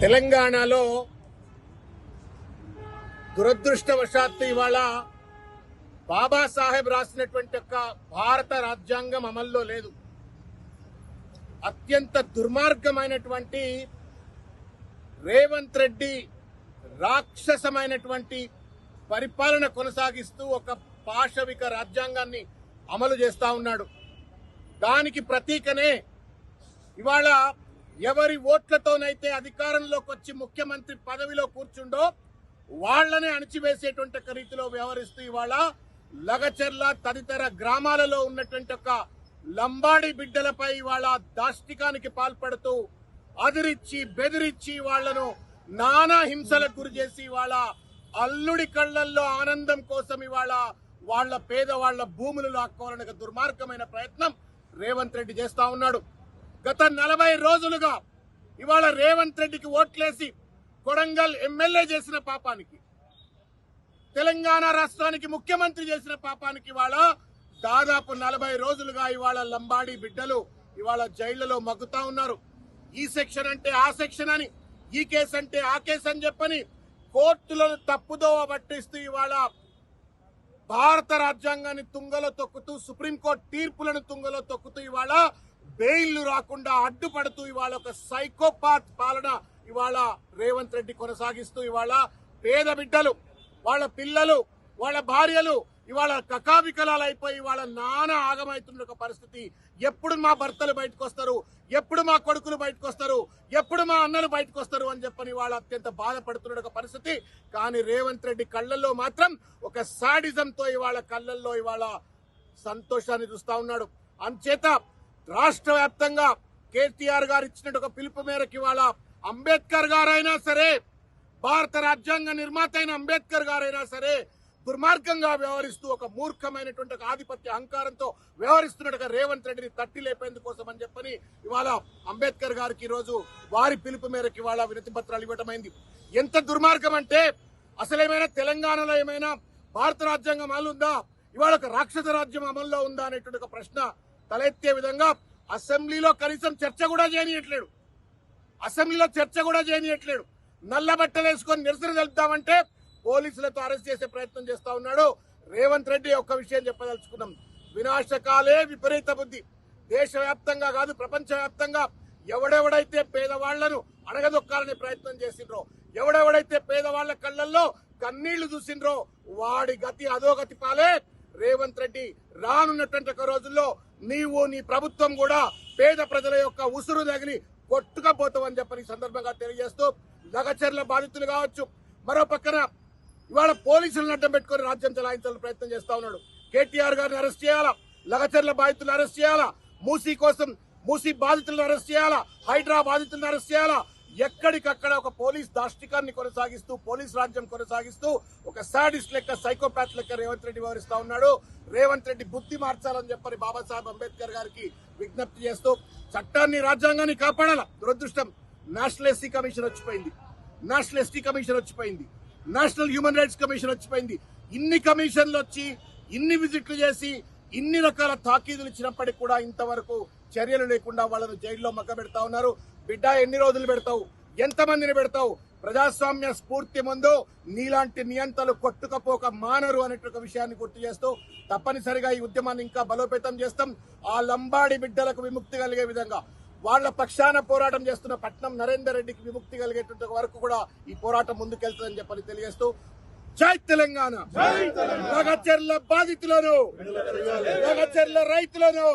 తెలంగాణలో దురదృష్టవశాత్తు ఇవాళ బాబాసాహెబ్ రాసినటువంటి యొక్క భారత రాజ్యాంగం అమల్లో లేదు. అత్యంత దుర్మార్గమైనటువంటి రేవంత్ రెడ్డి రాక్షసమైనటువంటి పరిపాలన కొనసాగిస్తూ ఒక పాశవిక రాజ్యాంగాన్ని అమలు చేస్తా ఉన్నాడు. దానికి ప్రతీకనే ఇవాళ ఎవరి ఓట్లతోనైతే అధికారంలోకి వచ్చి ముఖ్యమంత్రి పదవిలో కూర్చుండో వాళ్ళనే అణిచివేసేటువంటి రీతిలో వ్యవహరిస్తూ ఇవాళ లగచెర్ల తదితర గ్రామాలలో ఉన్నటువంటి ఒక లంబాడి బిడ్డలపై ఇవాళ దాష్టికానికి పాల్పడుతూ అదిరిచ్చి బెదిరించి వాళ్ళను నానా హింసలకు గురి చేసి ఇవాళ అల్లుడి కళ్ళల్లో ఆనందం కోసం ఇవాళ వాళ్ళ పేదవాళ్ళ భూములు లాక్కోవాలనే దుర్మార్గమైన ప్రయత్నం రేవంత్ రెడ్డి చేస్తా ఉన్నాడు. గత నలభై రోజులుగా ఇవాళ రేవంత్ రెడ్డికి ఓట్లేసి కొడంగల్ ఎమ్మెల్యే చేసిన పాపానికి తెలంగాణ రాష్ట్రానికి ముఖ్యమంత్రి చేసిన పాపానికి ఇవాళ దాదాపు నలభై రోజులుగా ఇవాళ లంబాడి బిడ్డలు ఇవాళ జైళ్ళలో మగ్గుతా ఉన్నారు. ఈ సెక్షన్ అంటే ఆ సెక్షన్ అని ఈ కేసు అంటే ఆ కేసు అని చెప్పని కోర్టులను తప్పుదోవ పట్టిస్తూ ఇవాళ భారత రాజ్యాంగాన్ని తుంగలో తొక్కుతూ సుప్రీంకోర్టు తీర్పులను తుంగలో తొక్కుతూ ఇవాళ బెయిల్ రాకుండా అడ్డుపడుతూ ఇవాళ ఒక సైకోపాత్ పాలన ఇవాళ రేవంత్ రెడ్డి కొనసాగిస్తూ ఇవాళ పేద బిడ్డలు వాళ్ళ పిల్లలు వాళ్ళ భార్యలు ఇవాళ కకావికలాలు అయిపోయి ఇవాళ నానా ఆగమవుతున్న ఒక పరిస్థితి. ఎప్పుడు మా భర్తలు బయటకు వస్తారు? ఎప్పుడు మా కొడుకులు బయటకు వస్తారు? ఎప్పుడు మా అన్నలు బయటకు వస్తారు అని చెప్పని ఇవాళ అత్యంత బాధపడుతున్న ఒక పరిస్థితి. కానీ రేవంత్ రెడ్డి కళ్ళల్లో మాత్రం ఒక సాడిజంతో ఇవాళ కళ్ళల్లో ఇవాళ సంతోషాన్ని చూస్తా ఉన్నాడు. అంచేత రాష్ట్ర వ్యాప్తంగా కేటీఆర్ గారు ఇచ్చినట్టు ఒక పిలుపు మేరకు ఇవాళ అంబేద్కర్ గారైనా సరే భారత రాజ్యాంగ నిర్మాత అయిన అంబేద్కర్ గారైనా సరే దుర్మార్గంగా వ్యవహరిస్తూ ఒక మూర్ఖమైనటువంటి ఒక ఆధిపత్య అహంకారంతో వ్యవహరిస్తున్నట్టుగా రేవంత్ రెడ్డిని తట్టి లేపేందుకోసం అని చెప్పని ఇవాళ అంబేద్కర్ గారికి ఈరోజు రోజు వారి పిలుపు మేరకు ఇవాళ వినతి పత్రాలు ఇవ్వటమైంది. ఎంత దుర్మార్గం అంటే అసలేమైనా తెలంగాణలో ఏమైనా భారత రాజ్యాంగం అమలు ఉందా ఇవాళ ఒక రాక్షస రాజ్యం అమల్లో ఉందా అనేటువంటి ఒక ప్రశ్న తలెత్తే విధంగా అసెంబ్లీలో కనీసం చర్చ కూడా చేయనియట్లేడు. అసెంబ్లీలో చర్చ కూడా చేయనియట్లేడు. నల్ల బట్టలు వేసుకొని నిరసన తెలుపుతామంటే పోలీసులతో అరెస్ట్ చేసే ప్రయత్నం చేస్తా ఉన్నాడు. రేవంత్ రెడ్డి ఒక్క విషయం చెప్పదలుచుకున్నాం. వినాశకాలే విపరీత బుద్ధి. దేశవ్యాప్తంగా కాదు ప్రపంచవ్యాప్తంగా ఎవడెవడైతే పేదవాళ్ళను అడగదొక్కాలనే ప్రయత్నం చేసిండ్రో ఎవడెవడైతే పేదవాళ్ళ కళ్ళల్లో కన్నీళ్ళు చూసిండ్రో వాడి గతి అధోగతి పాలే రేవంత్ రెడ్డి రానున్నటువంటి ఒక రోజుల్లో నీవు నీ ప్రభుత్వం కూడా పేద ప్రజల యొక్క ఉసురు తగిలి కొట్టుకపోతావని చెప్పని సందర్భంగా తెలియజేస్తూ లగచర్ల బాధితులు కావచ్చు. మరో పక్కన ఇవాళ పోలీసులను అడ్డం పెట్టుకుని రాజ్యం చలాయించాలని ప్రయత్నం చేస్తా ఉన్నాడు. కేటీఆర్ గారిని అరెస్ట్ చేయాలా? లగచర్ల బాధితులను అరెస్ట్ చేయాలా? మూసీ కోసం మూసీ బాధితులను అరెస్ట్ చేయాలా? హైడ్రా బాధితులను అరెస్ట్ చేయాలా? ఎక్కడికక్కడ ఒక పోలీస్ దాష్టికాన్ని కొనసాగిస్తూ పోలీస్ రాజ్యం కొనసాగిస్తూ ఒక సాడిస్ట్ లెక్క సైకోపాత్ లెక్క రేవంత్ రెడ్డి వ్యవహరిస్తా ఉన్నాడు. రేవంత్ రెడ్డి బుద్ధి మార్చాలని చెప్పని బాబాసాహెబ్ అంబేద్కర్ గారికి విజ్ఞప్తి చేస్తూ చట్టాన్ని రాజ్యాంగాన్ని కాపాడాల? దురదృష్టం. నేషనల్ ఎస్సీ కమిషన్ వచ్చిపోయింది. నేషనల్ ఎస్టీ కమిషన్ వచ్చిపోయింది. నేషనల్ హ్యూమన్ రైట్స్ కమిషన్ వచ్చిపోయింది. ఇన్ని కమిషన్లు వచ్చి ఇన్ని విజిట్లు చేసి ఇన్ని రకాల తాకీదులు ఇచ్చినప్పటికీ కూడా ఇంతవరకు చర్యలు లేకుండా వాళ్ళను జైల్లో మగ్గబెడతా ఉన్నారు. బిడ్డ ఎన్ని రోజులు పెడతావు? ఎంతమందిని పెడతావు? ప్రజాస్వామ్య స్ఫూర్తి ముందు నీలాంటి నియంతలు కొట్టుకపోక మానరు అనేటువంటి విషయాన్ని గుర్తు చేస్తూ తప్పనిసరిగా ఈ ఉద్యమాన్ని ఇంకా బలోపేతం చేస్తాం. ఆ లంబాడి బిడ్డలకు విముక్తి కలిగే విధంగా వాళ్ళ పక్షాన పోరాటం చేస్తున్న పట్నం నరేందర్ రెడ్డికి విముక్తి కలిగేటువంటి వరకు కూడా ఈ పోరాటం ముందుకెళ్తుందని చెప్పని తెలియజేస్తూ జై తెలంగాణ. నగచర్ల బాధితులను నగచర్ల రైతులను